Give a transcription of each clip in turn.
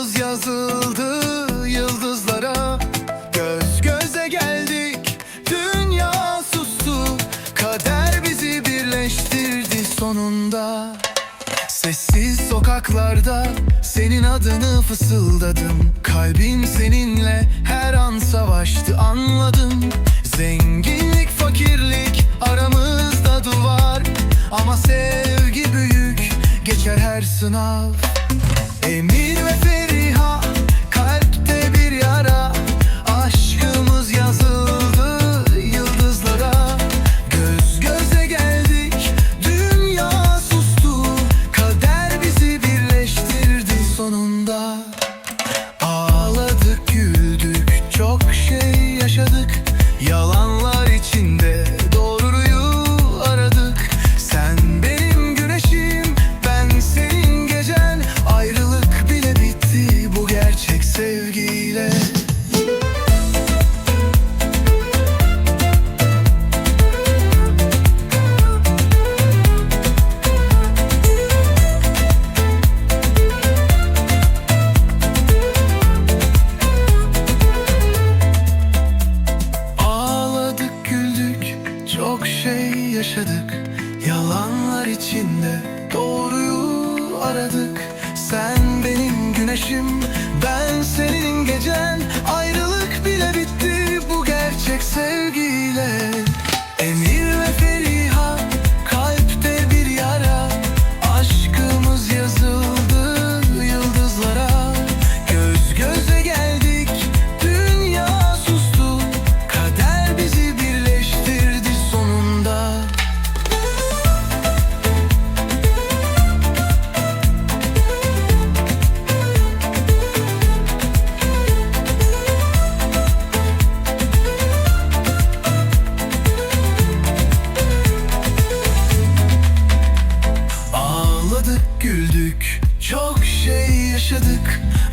adımız yazıldı yıldızlara. Göz göze geldik dünya sustu. Kader bizi birleştirdi sonunda. Sessiz sokaklarda senin adını fısıldadım. Kalbim seninle her an savaştı anladım. Zenginlik fakirlik aramızda duvar. Ama sevgi büyük geçer her sınav. Emin ve ferin yaşadık yaşadık. Yalanlar içinde doğruyu aradık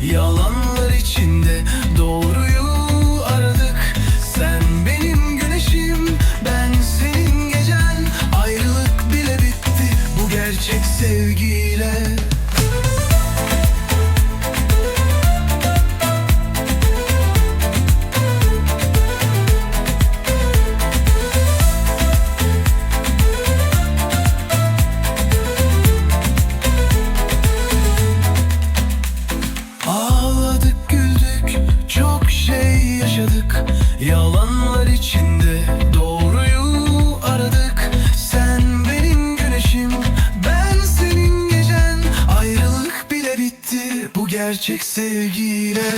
Yalanlar içinde doğruyu aradık. Sen benim güneşim ben senin gecen. Ayrılık bile bitti. Bu gerçek sevgiyle gerçek sevgiyle